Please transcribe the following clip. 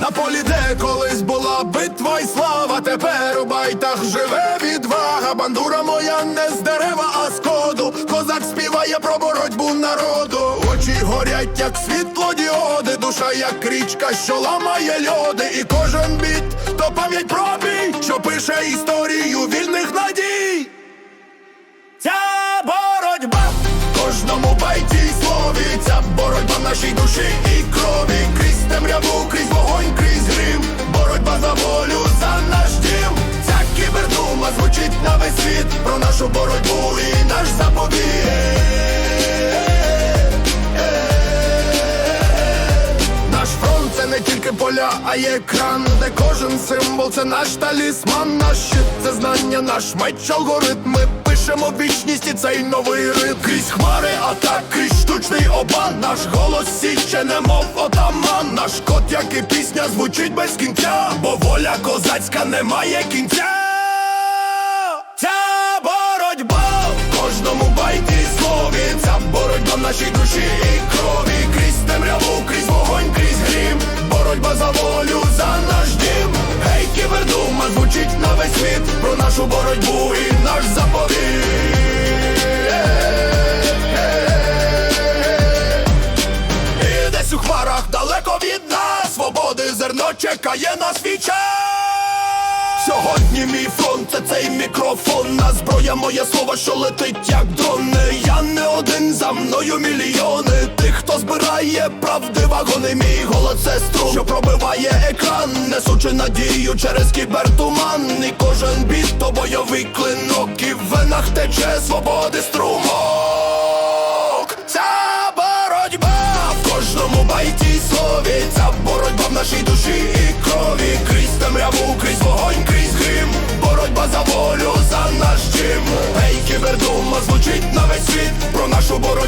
На полі, де колись була битва й слава, тепер у байтах живе відвага. Бандура моя не з дерева, а з коду. Козак співає про боротьбу народу. Очі горять, як світло діоди, душа, як річка, що ламає льоди. І кожен біт то пам'ять про бій, що пише історію вільних надій. Ця боротьба в кожному байті й слові, ця боротьба в нашій душі і тільки поля, а є екран, де кожен символ це наш талісман, наш щит це знання, наш меч, алгоритм. Пишемо вічність і цей новий ритм. Крізь хмари атак, крізь штучний обман Наш голос січе, немов отаман. Наш кот, як і пісня, звучить без кінця, бо воля козацька не має кінця. Ця боротьба в кожному байті слові, ця боротьба в нашій душі і крові, боротьбу і наш заповіт. І у хмарах далеко від нас свободи зерно чекає на свій. Сьогодні мій фронт це цей мікрофон, на зброя моє слово, що летить як дрони. Я не один за мною мільйони. Хто збирає правди вагони, мій голод сестру, що пробиває екран, несучи надію через кібертуман І кожен біт то бойовий клинок І в венах тече свободи струмок. Ця боротьба в кожному байті слові, ця боротьба в нашій душі і крові. Крізь темряву, крізь вогонь, крізь грім. Боротьба за волю, за наш дім. Ей, кібердума звучить на весь світ про нашу боротьбу.